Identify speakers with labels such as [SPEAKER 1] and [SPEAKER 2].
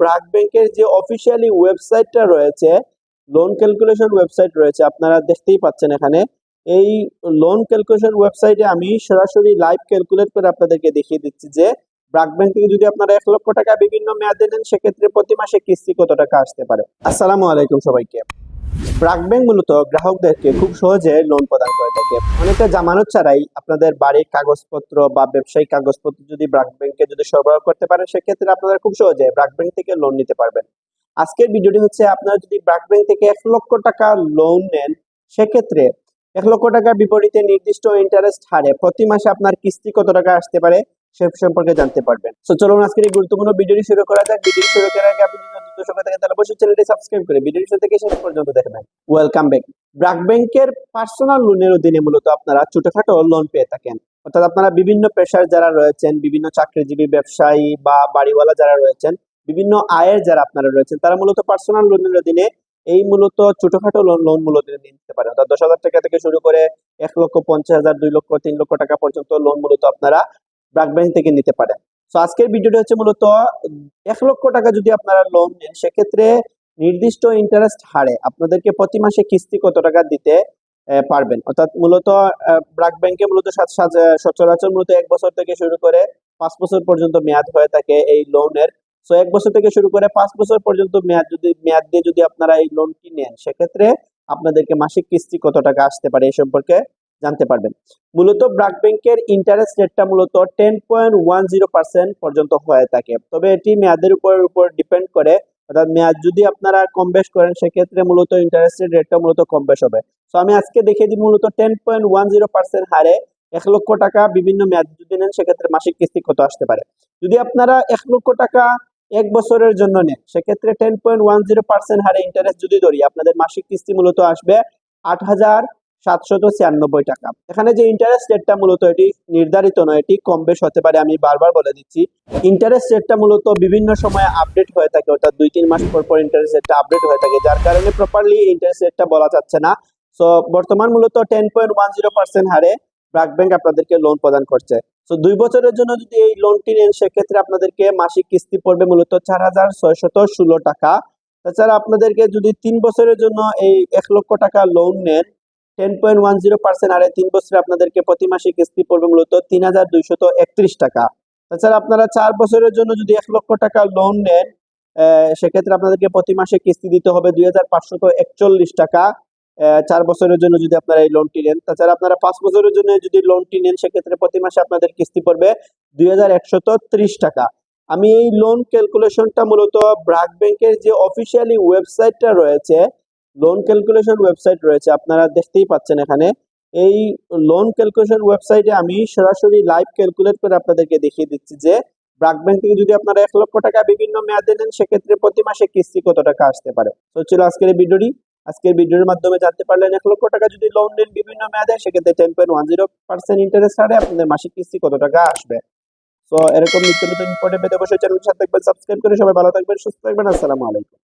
[SPEAKER 1] ব্রাক ব্যাংকের যে অফিসিয়ালি ওয়েবসাইটটা রয়েছে লোন ক্যালকুলেশন ওয়েবসাইট রয়েছে, আপনারা দেখতেই পাচ্ছেন এখানে। এই লোন ক্যালকুলেশন ওয়েবসাইটে আমি সরাসরি লাইভ ক্যালকুলেট করে আপনাদেরকে দেখিয়ে দিচ্ছি যে, ব্রাক ব্যাংক থেকে যদি আপনারা এক লক্ষ টাকা বিভিন্ন মেয়াদে নেন, সেক্ষেত্রে প্রতি মাসে কিস্তি কত টাকা আসতে পারে। আসসালামু আলাইকুম সবাইকে। ব্রাক ব্যাংক মূলত গ্রাহকদেরকে খুব সহজে লোন প্রদান করে থাকে। অনেকটা জামানত ছাড়াই আপনাদের বাড়ির কাগজপত্র বা ব্যবসায়িক কাগজপত্র যদি ব্রাক ব্যাংকে যদি সরবরাহ করতে পারেন, সেক্ষেত্রে আপনারা খুব সহজে ব্রাক ব্যাংক থেকে লোন নিতে পারবেন। আজকের ভিডিওটি হচ্ছে, আপনারা যদি ব্রাক ব্যাংক থেকে এক লক্ষ টাকা লোন নেন, সেক্ষেত্রে এক লক্ষ টাকার বিপরীতে নির্দিষ্ট ইন্টারেস্ট হারে প্রতি মাসে আপনার কিস্তি কত টাকা আসতে পারে সে সম্পর্কে জানতে পারবেন। তো চলুন আজকের এই গুরুত্বপূর্ণ ভিডিওটি শুরু করা যাক। ভিডিওটি শুরু করার আগে আপনি যদি নতুন হয়ে থাকেন, তাহলে অবশ্যই চ্যানেলটি সাবস্ক্রাইব করে ভিডিওটি শুরু থেকে শেষ পর্যন্ত দেখবেন। ওয়েলকাম ব্যাক ব্রাক ব্যাংকের পার্সোনাল লোনের অধীনে মূলত আপনারা ছোটখাটো লোন পেয়ে থাকেন। অর্থাৎ আপনারা বিভিন্ন পেশার যারা রয়েছেন, বিভিন্ন চাকরিজীবী, ব্যবসায়ী বা বাড়িওয়ালা যারা রয়েছেন, বিভিন্ন আয়ের যারা আপনারা রয়েছেন, তারা মূলত পার্সোনাল লোনের অধীনে এই মূলত ছোটখাটো লোন লোন মূলত নিতে পারেন অর্থাৎ দশ হাজার টাকা থেকে শুরু করে এক লক্ষ পঞ্চাশ হাজার, দুই লক্ষ, তিন লক্ষ টাকা পর্যন্ত লোন মূলত আপনারা ব্রাক ব্যাংক থেকে নিতে পারেন। তো আজকের ভিডিওটা হচ্ছে মূলত এক লক্ষ টাকা যদি আপনারা লোন নেন, সেক্ষেত্রে নির্দিষ্ট ইন্টারেস্ট হারে আপনাদেরকে প্রতি মাসে কিস্তি কত টাকা দিতে পারবেন। অর্থাৎ মূলত ব্রাক ব্যাংকে মূলত সচরাচর মূলত এক বছর থেকে শুরু করে পাঁচ বছর পর্যন্ত মেয়াদ হয়ে থাকে এই লোনের তো এক বছর থেকে শুরু করে পাঁচ বছর পর্যন্ত মেয়াদ যদি, মেয়াদ দিয়ে যদি আপনারা এই লোনটি নেন, সেক্ষেত্রে আপনাদেরকে মাসিক কিস্তি কত টাকা আসতে পারে এই সম্পর্কে জানতে পারবেন। মূলত ব্রাক ব্যাংকের ইন্টারেস্ট রেটটা মূলত ten point one zero percent পর্যন্ত হয়ে থাকে। তবে এটি মেয়াদের উপর উপর ডিপেন্ড করে। অর্থাৎ মেয়াদ যদি আপনারা কম বেশ করেন, সেক্ষেত্রে মূলত ইন্টারেস্ট রেটটা মূলত কম বেশ হবে। তো আমি আজকে দেখিয়ে দিই মূলত ten point one zero percent হারে এক লক্ষ টাকা বিভিন্ন মেয়াদ যদি নেন, সেক্ষেত্রে মাসিক কিস্তি কত আসতে পারে। যদি আপনারা এক লক্ষ টাকা এক বছরের জন্য নেন সেক্ষেত্রে ten point one zero percent হারে ইন্টারেস্ট যদি ধরি, আপনাদের মাসিক কিস্তি মূলত আসবে আট হাজার সাতশত ছিয়ানব্বই টাকা। এখানে যে ইন্টারেস্ট রেটটা মূলত এটি নির্ধারিত নয়, এটি কম বেশ হতে পারে, আমি বারবার বলে দিচ্ছি। ইন্টারেস্ট রেটটা মূলত বিভিন্ন সময়ে আপডেট হয়ে থাকে, অর্থাৎ দুই, তিন মাস পর পর ইন্টারেস্ট রেটটা আপডেট হয়ে থাকে, যার কারণে প্রপারলি ইন্টারেস্ট রেটটা বলা যাচ্ছে না। সো বর্তমান মূলত ten point one zero percent হারে ব্রাক ব্যাংক আপনাদেরকে লোন প্রদান করছে। তো দুই বছরের জন্য যদি এই লোনটি নেন, সেক্ষেত্রে আপনাদেরকে মাসিক কিস্তি পড়বে মূলত চার হাজার ছয়শত ষোলো টাকা। তাছাড়া আপনাদেরকে যদি তিন বছরের জন্য এই এক লক্ষ টাকা লোন নেন ten point one zero percent আরে তিন বছরে আপনাদেরকে প্রতি মাসে কিস্তি পড়বে মূলত তিন হাজার দুইশত একত্রিশ টাকা। তাছাড়া আপনারা চার বছরের জন্য যদি এক লক্ষ টাকা লোন নেন সেক্ষেত্রে আপনাদেরকে প্রতি মাসে কিস্তি দিতে হবে দুই হাজার পাঁচশত একচল্লিশ টাকা। চার বছরের জন্য যদি আপনারা এই লোনটি নেন। তাছাড়া আপনারা পাঁচ বছরের জন্য যদি লোনটি নেন, সেক্ষেত্রে প্রতি মাসে আপনাদের কিস্তি পড়বে দুই টাকা। আমি এই লোন ক্যালকুলেশনটা মূলত ব্রাক ব্যাংকের যে অফিসিয়ালি ওয়েবসাইটটা রয়েছে লোন ক্যালকুলেশন ওয়েবসাইট রয়েছে, আপনারা দেখতেই পাচ্ছেন এখানে। এই লোন ক্যালকুলেশন ওয়েবসাইটে আমি সরাসরি লাইভ ক্যালকুলেট করে আপনাদেরকে দেখিয়ে দিচ্ছি যে, ব্রাক ব্যাংক থেকে যদি আপনারা এক লক্ষ টাকা বিভিন্ন মেয়াদে নেন, সেক্ষেত্রে প্রতি মাসে কিস্তি কত টাকা আসতে পারে। তো ছিল আজকের এই ভিডিওটি আজকের ভিডিওর মাধ্যমে জানতে পারলেন এক লক্ষ টাকা যদি লোন নেন বিভিন্ন মেয়াদে, সেক্ষেত্রে ten point one zero percent interest হারে আপনাদের মাসিক কিস্তি কত টাকা আসবে। তো এরকম নিত্য নতুন ইম্পর্টেন্ট পেতে অবশ্যই চ্যানেলটি সাথে সাবস্ক্রাইব করে সবাই ভালো থাকবেন, সুস্থ থাকবেন, আসসালামু আলাইকুম।